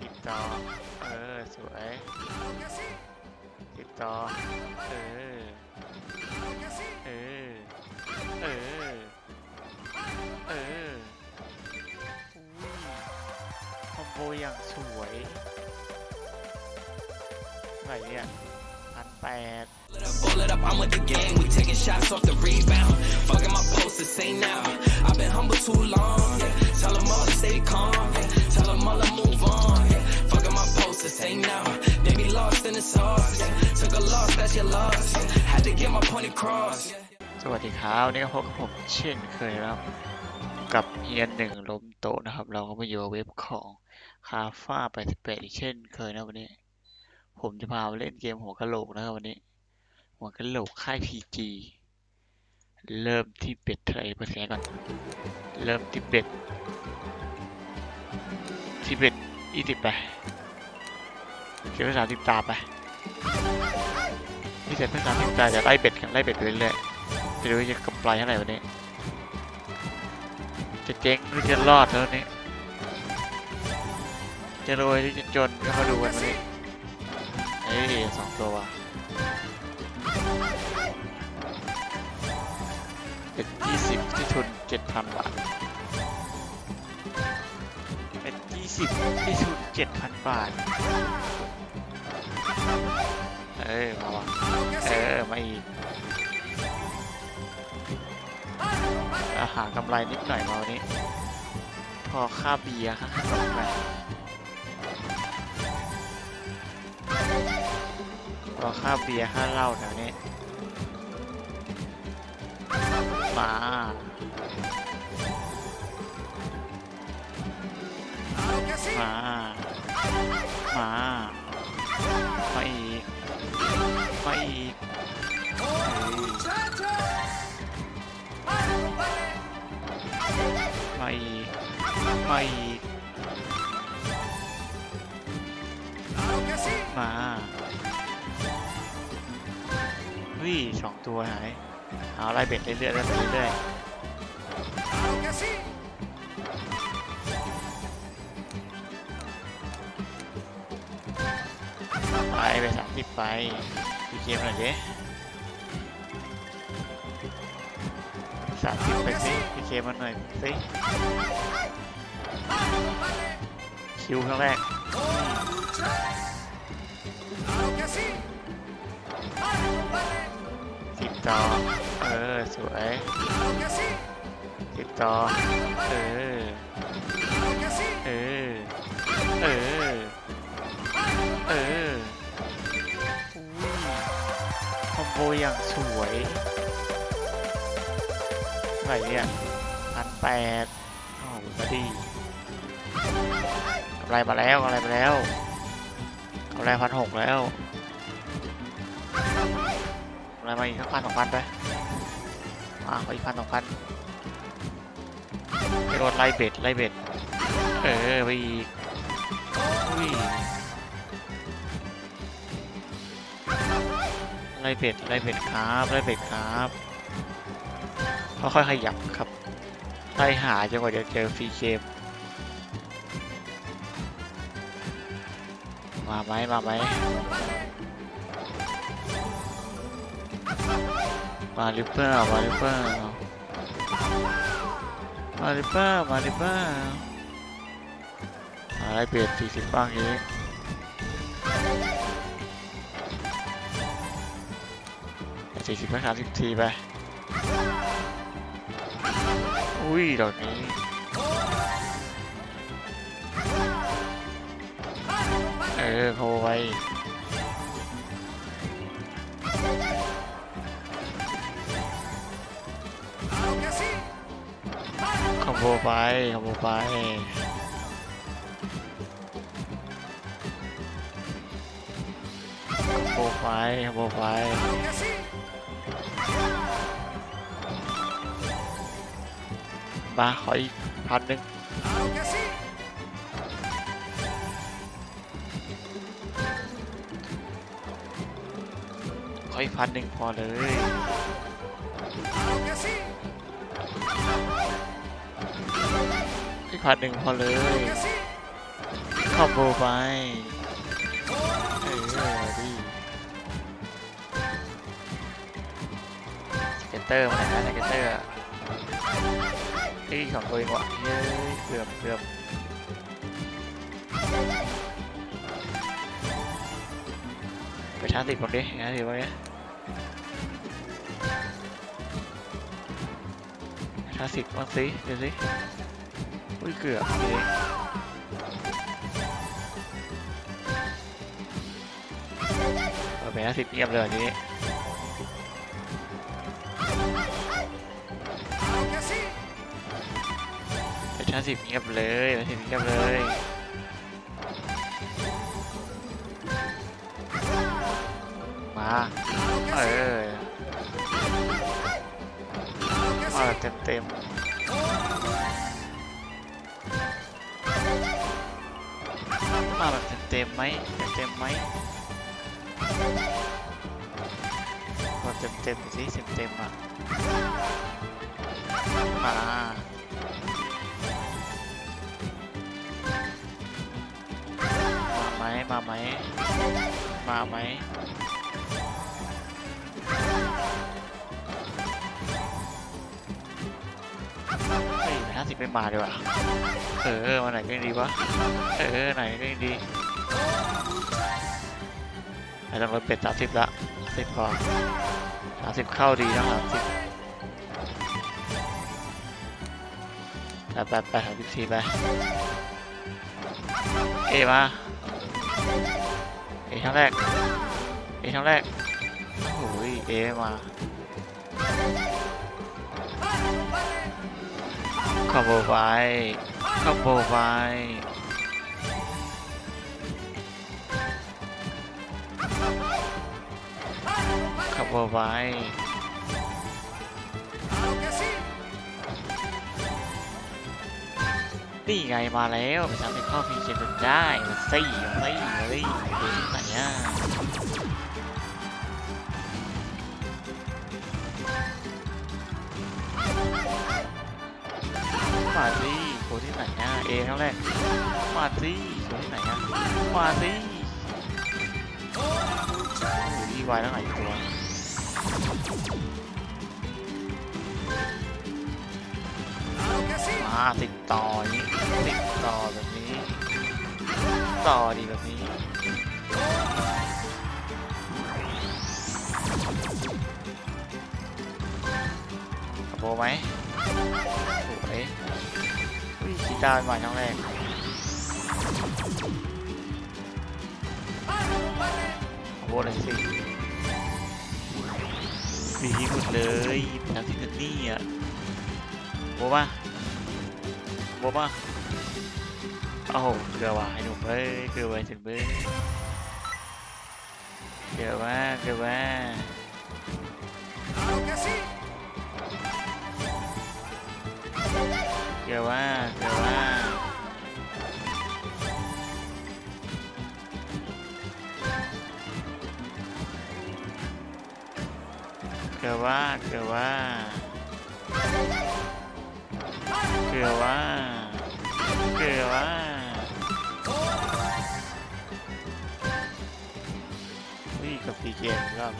ติดต่อเออ สวยติดต่อเออ เออ เออ เออคอมโบอย่างสวยไหนเนี่ย แปด Pull it up, I'm with the gang. We taking shots off the rebound. Fucking my post to say now. I've been humble too long. Yeah. Tell them all to stay calm. Yeah. Tell them all to move on. Yeah. Fucking my post to say now. They be lost in the sauce. Yeah. Took a loss, that's your loss. Yeah. Had to get my point across. Yeah. สวัสดีครับวันนี่ก็พบกับผมเช่นเคยนะครับ กับเฮียนหนึ่งล้มโตะนะครับ เราก็มาอยู่กับเว็บของคาฟ้า88อีกเช่นเคยนะวันนี้ ผมจะพามาเล่นเกมหัวกะโหลกนะครับวันนี้ หัวกะโหลกค่าย PG เริ่มที่เป็ดเทรเปอร์เซ็นต์ก่อน เริ่มที่เป็ดที่เป็ดยี่สิบไปเก็บไปสามสิบตาไปที่เสร็จเพิ่งสามสิบตาจะไล่เป็ดกันไล่เป็ดไปเรื่อยๆจะดูว่าจะกำไรเท่าไหร่วันนี้ จะเจ๊งหรือจะรอดแล้ววันนี้ จะรวยหรือจะจนก็มาดูกันวันนี้ เอ้ยสองตัวว่ะเป็นยี่สิบที่ทุนเจ็ดพันบาทเป็นยี่สิบที่ทุนเจ็ดพันบาท เอ้ยมาว่ะเออมาอีกอาหารกำไรนิดหน่อยมาวันนี้ พอค่าเบียร์ค่าขนมไป พอค่าเบียร์ค่าเหล้าแถวนี้มามามามาอีกมาอีกเฮ้ยมาอีกมาอีก ยสองตัวหาย เอาไล่เบ็ดเรื่อยๆไล่เบ็ดเรื่อยๆไปไปสามสิบไปพี่เกมหน่อยดิสามสิบไปสิพี่เกมมันหน่อยสิคิวครั้งแรก ต่อเออ สวยติดต่อเออ เออ เออ เอออุ้ยคอมโบอย่างสวยไหนเนี่ยพันแปดโอ้โหดีกำไรมาแล้วกำไรมาแล้วกำไรพันหกแล้ว กำไรมาอีกสักพันสองพันไปมาขออีกพันสองพันไปรถไล่เบ็ดไล่เบ็ด เออไปอีกอุ้ยไล่เบ็ดไล่เบ็ดครับไล่เบ็ดครับค่อยๆขยับครับไล่หาจนกว่าจะเจอฟรีเกมมาไหมมาไหม มาหรือเปล่ามาหรือเปล่ามาหรือเปล่ามาหรือเปล่าอะไรเบ็ดสี่สิบบ้างเองสี่สิบไปสามสิบทีไป อุ้ยดอกนี้เออโคไว้ โมยไปขโมไปขโมไปขโมไปมาขออีกพันหนึ่งขออีกพันหนึ่งพอเลยีกพันหนึ่งพอเลยคอมโบไปเออดีสเกตเตอร์มาไหนนะสเกตเตอร์อะเอ้ยของตัวเองวะเย้ยเกือบเกือบไปชาร์จติดผมดิชาร์จติดผมดิชาร์จติดบ้างสิเดี๋ยวสิ อุ้ยเกือบเองเออไปชาร์จติดเงียบเลยทีนี้ไปชาร์จติดเงียบเลยไปชาร์จติดเงียบเลยมาเออมาเต็มเต็ม เต็มไหมเต็มเต็มไหมมาเต็มเต็มสิเต็มเต็มอะมาไหมมาไหมมาไหมเฮ้ยห้าสิบไม่มาดีกว่าเออมาไหนก็ยังดีวะ เออไหนก็ยังดี ไอ้ต้องลดเป็ดสามสิบละสิบพอสามสิบเข้าดีนะสามสิบไปไปไปสามสิบสี่ไป เอมา เอครั้งแรก เอครั้งแรก โอ้ย เอม่มาคอมโบไฟคอมโบไฟ คอมโบไฟนี่ไงมาแล้วไปทำให้เข้าพีเจนได้มาซี่มาซี่มาซี่ดูที่ไหนอะมาซี่โคที่ไหนอะเอครั้งแรกมาซี่โคที่ไหนอะมาซี่โอ้ยดีวายทั้งหลายตัว มาติดต่ออย่างนี้ติดต่อแบบนี้ ต่อดีแบบนี้กระโปไหมสวยอุ้ยกีตาร์ใหม่ครั้งแรกกระโปรงเลยสิ ดีหมดเลยทำที่นั่นนี่อะโบป่ะโบมาโอ้โหเกือว่ะไอ้หนุ่มเอ้ยเกือไปถึงเบ้ยเกือว่าเกือว่าเกือว่าเกือว่า เกือว่าเกือว่าเกือว่าเกือว่าวิ่งกับพีเกมรอบ